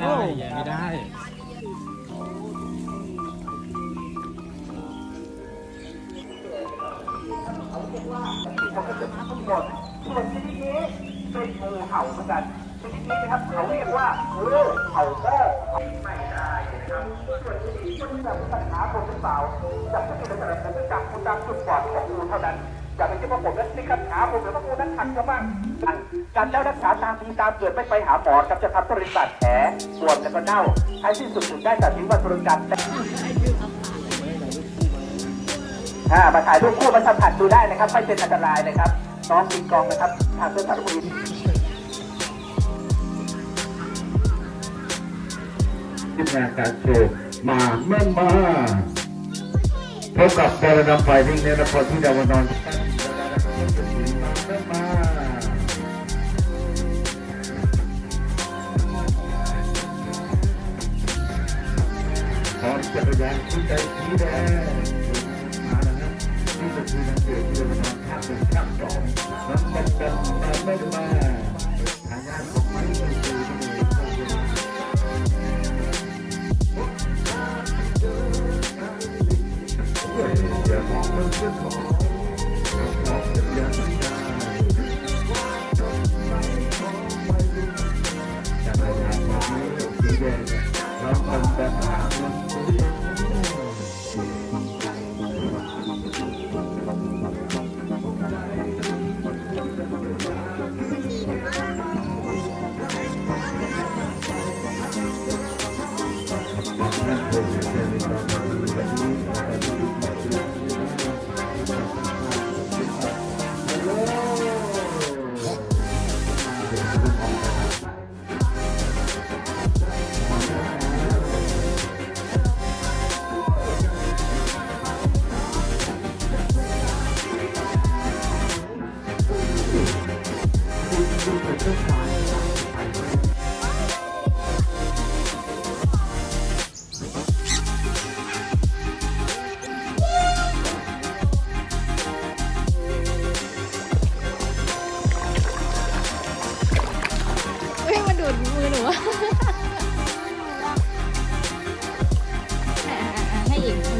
ได้แย่ไม่ได้ได้หมดส่วนชนิดนี้เป็นงูเห่าเหมือนกันชนิดนี้นะครับเขาเรียกว่างูเห่าแม่ไม่ได้นะครับส่วนชนิดนี้มันจะปัญหาคนหรือเปล่าจับไม่ได้แต่ผมจะจับคุณตามจุดบอดของงูเท่านั้น อย่าไปคิดว่าผมนั้นนี่ครับหาผมหรือว่างูนั้นขัดก็มั่งการแล้วรักษาตามทีตามเกิดไม่ไปหาหมอครับจะทำให้บริษัทแผลปวดแล้วก็เน่าให้สิ้นสุดถึงได้ตัดสินว่าธุรกรรมอ่ามาถ่ายรูปคู่มาสัมผัสดูได้นะครับไม่เป็นอันตรายนะครับน้องปิงกองนะครับทางเส้นทางบุรีที่งานการโชว์มาเมื่อมา พบกับเบลนำไฟวิ่งในนครที่ดาวนอนพร้อมจักรยานคู่ใจสีแดงมาแล้วนะนี่ก็คือนักเตะเรือมันภาคหนึ่งภาคสองน้ำมันกันมาไม่มา Davis. Welcome back.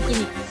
给你。